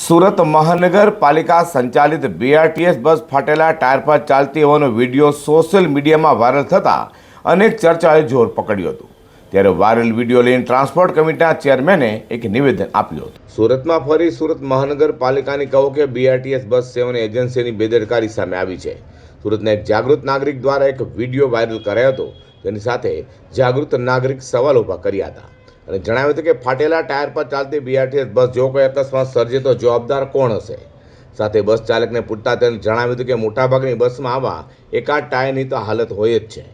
સુરત મહાનગરપાલિકા સંચાલિત BRTS bus ફાટેલા tyre પર ચાલતી હોવાનો વીડિયો સોશિયલ મીડિયામાં વાયરલ થતાં અનેક ચર્ચાએ જોર પકડ્યું હતું. ત્યારે વાયરલ વીડિયો લઈને ટ્રાન્સપોર્ટ કમિટીના ચેરમેને એક નિવેદન આપ્યું હતું. સુરતમાં ફરી સુરત મહાનગરપાલિકાની કહો કે બીઆરટીએસ બસ સેવાની એજન્સીની બેદરકારી સામે આવી છે. સુરતના એક જાગૃત નાગરિક દ્વારા એક વીડિયો વાયરલ કરાયો હતો. તેની સાથે જાગૃત નાગરિક સવાલ ઊભા કર્યા હતા. અને જણાવ્યું હતું કે ફાટેલા ટાયર પર ચાલતી બીઆરટીએસ બસ જો કોઈ અકસ્માત સર્જે તો જવાબદાર કોણ હશે? સાથે બસ ચાલકને પૂછતા તેને જણાવ્યું હતું કે મોટાભાગની બસમાં આવા એકાદ ટાયરની તો હાલત હોય જ છે.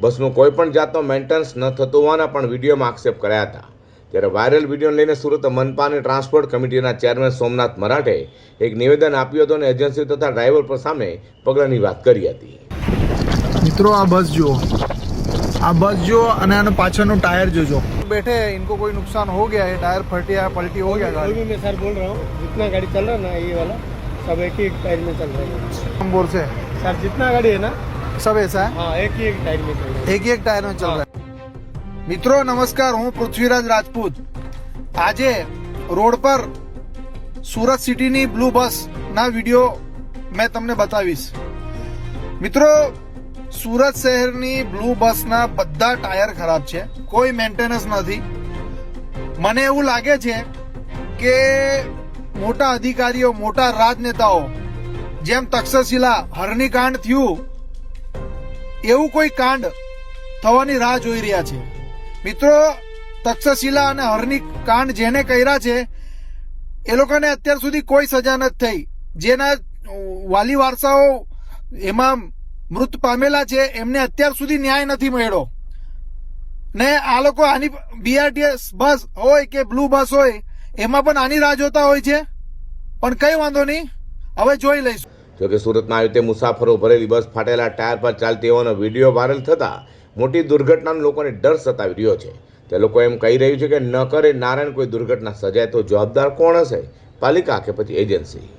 બસનું કોઈ પણ જાતનો મેન્ટેનન્સ ન થતું હોવાના પણ વિડીયોમાં આક્ષેપ કર્યા હતા. ત્યારે વાયરલ વિડીયોને લઈને સુરત મનપાની ટ્રાન્સપોર્ટ કમિટીના ચેરમેન સોમનાથ મરાઠે એક નિવેદન આપ્યું હતું અને એજન્સી તથા ડ્રાઈવર પર સામે પગલાંની વાત કરી હતી. મિત્રો, આ બસ જુઓ. આ બસ જુઓ અને આનું પાછળનું ટાયર જોજો बैठे हैं इनको कोई नुकसान हो गया है टायर फटे है पलटी हो गया अभी गाड़ी भी मैं सर बोल रहा हूँ जितना गाड़ी चल रहा है ना ये वाला सब एक ही एक टायर में चल रहा है हम बोल से सर जितना गाड़ी है ना सब ऐसा है हाँ एक ही एक टायर में चल रहा है एक ही एक टायर में चल रहा है મિત્રો નમસ્કાર હું પૃથ્વીરાજ રાજપૂત આજે રોડ પર સુરત સિટીની બ્લુ બસ ના વિડીયો મેં તમને બતાવીશ મિત્રો સુરત શહેરની બ્લુ બસના બધા ટાયર ખરાબ છે. કોઈ મેન્ટેનન્સ નથી. મને એવું લાગે છે કે મોટા અધિકારીઓ, મોટા રાજનેતાઓ જેમ તક્ષશિલા, હરણીકાંડ થયું, એવું કોઈ કાંડ થવાની રાહ જોઈ રહ્યા છે. મિત્રો, તક્ષશિલા અને હરની કાંડ જેને કર્યા છે, એ લોકોને અત્યાર સુધી કોઈ સજા નથી થઈ. જેના વાલી વારસાઓ એમાં મૃત પામેલા છે, એમને અત્યાર સુધી ન્યાય નથી મળ્યો. ને આ લોકો આની બીઆરટીએસ બસ હોય કે બ્લુ બસ હોય, એમાં પણ આની રાહ જોતા હોય છે. પણ કઈ વાંધો નહીં, હવે જોઈ લઈશું. જોકે સુરતમાં આવી રીતે મુસાફરો ભરેલી બસ ફાટેલા ટાયર પર ચાલતી હોવાનો વીડિયો વાયરલ થતાં મોટી દુર્ઘટનાનો લોકોને ડર સતાવી રહ્યો છે. તે લોકો એમ કહી રહ્યું છે કે ન કરે નારાયણ કોઈ દુર્ઘટના સજાય તો જવાબદાર કોણ હશે? પાલિકા કે પછી એજન્સી?